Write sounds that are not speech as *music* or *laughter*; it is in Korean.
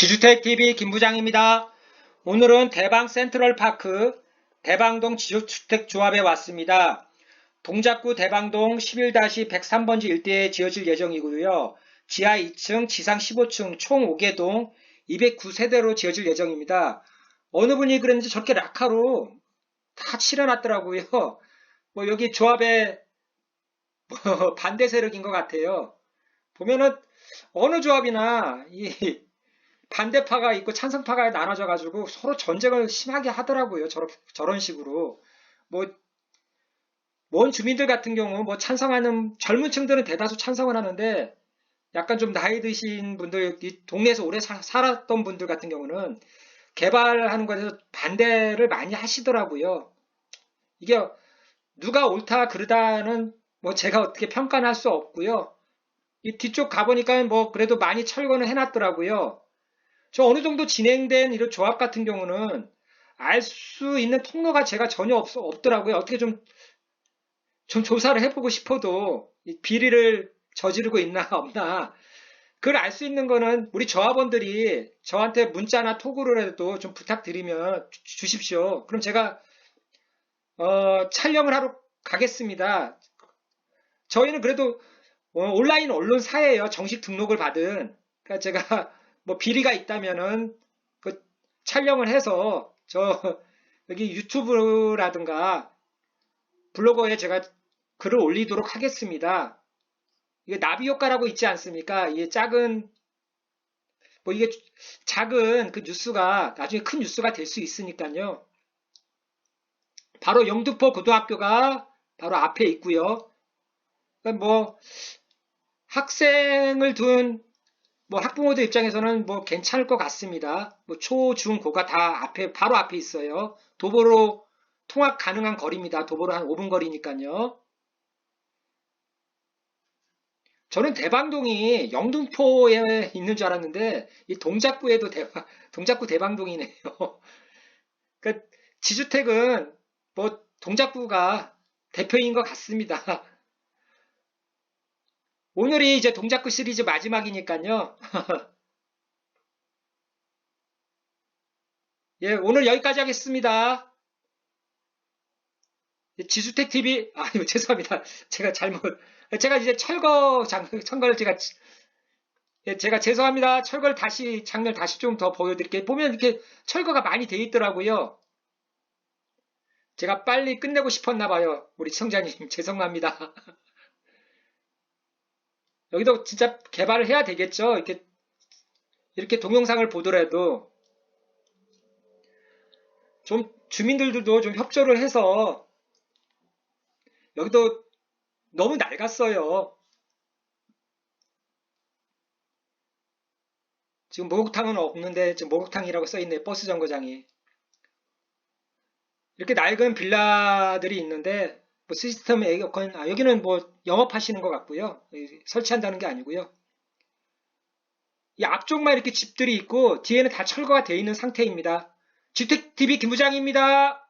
지주택TV 김부장입니다. 오늘은 대방 센트럴파크 대방동 지주택조합에 왔습니다. 동작구 대방동 11-103번지 일대에 지어질 예정이고요. 지하 2층, 지상 15층 총 5개 동 209세대로 지어질 예정입니다. 어느 분이 그랬는지 저렇게 라카로 다 칠해놨더라고요. 뭐 여기 조합에 뭐 *laughs* 반대 세력인 것 같아요. 보면은 어느 조합이나 이 반대파가 있고 찬성파가 나눠져 가지고 서로 전쟁을 심하게 하더라고요. 저런, 저런 식으로. 뭐, 먼 주민들 같은 경우 뭐 찬성하는 젊은 층들은 대다수 찬성을 하는데 약간 좀 나이 드신 분들, 이 동네에서 오래 사, 살았던 분들 같은 경우는 개발하는 것에 대해서 반대를 많이 하시더라고요. 이게 누가 옳다 그르다는 뭐 제가 어떻게 평가는 할 수 없고요. 이 뒤쪽 가보니까 뭐 그래도 많이 철거는 해놨더라고요. 저 어느 정도 진행된 이런 조합 같은 경우는 알 수 있는 통로가 제가 전혀 없, 없더라고요. 어떻게 좀, 좀 조사를 해보고 싶어도 비리를 저지르고 있나 *laughs* 없나 그걸 알 수 있는 거는 우리 조합원들이 저한테 문자나 톡으로라도 좀 부탁드리면 주, 십시오 그럼 제가 어, 촬영을 하러 가겠습니다. 저희는 그래도 어, 온라인 언론사예요. 정식 등록을 받은. 그러니까 제가 뭐 비리가 있다면은 그 촬영을 해서 저 여기 유튜브라든가 블로그에 제가 글을 올리도록 하겠습니다. 이게 나비 효과라고 있지 않습니까? 이게 작은 뭐 이게 작은 그 뉴스가 나중에 큰 뉴스가 될 수 있으니까요. 바로 영등포 고등학교가 바로 앞에 있고요. 그러니까 뭐 학생을 둔 뭐 학부모들 입장에서는 뭐 괜찮을 것 같습니다. 뭐 초, 중, 고가 다 앞에 바로 앞에 있어요. 도보로 통학 가능한 거리입니다. 도보로 한 5분 거리니까요. 저는 대방동이 영등포에 있는 줄 알았는데 이 동작구에도 대방, *laughs* 동작구 대방동이네요. *laughs* 그러니까 지주택은 뭐 동작구가 대표인 것 같습니다. 오늘이 이제 동작구 시리즈 마지막이니까요. *laughs* 예, 오늘 여기까지 하겠습니다. 지주택TV, 아유, 죄송합니다. *laughs* 제가 잘못, 제가 이제 철거 장, 철거를 제가, 예, 제가 죄송합니다. 철거를 다시, 장면 다시 좀 더 보여드릴게요. 보면 이렇게 철거가 많이 돼 있더라고요. 제가 빨리 끝내고 싶었나 봐요. 우리 청자님, *laughs* 죄송합니다. 여기도 진짜 개발을 해야 되겠죠. 이렇게 이렇게 동영상을 보더라도 좀 주민들도 좀 협조를 해서 여기도 너무 낡았어요. 지금 목욕탕은 없는데 지금 목욕탕이라고 써있네 버스 정거장이 이렇게 낡은 빌라들이 있는데 뭐 시스템 에어컨, 아, 여기는 뭐 영업하시는 것 같고요. 설치한다는 게 아니고요. 이 앞쪽만 이렇게 집들이 있고 뒤에는 다 철거가 되어 있는 상태입니다. 주택TV 김부장입니다.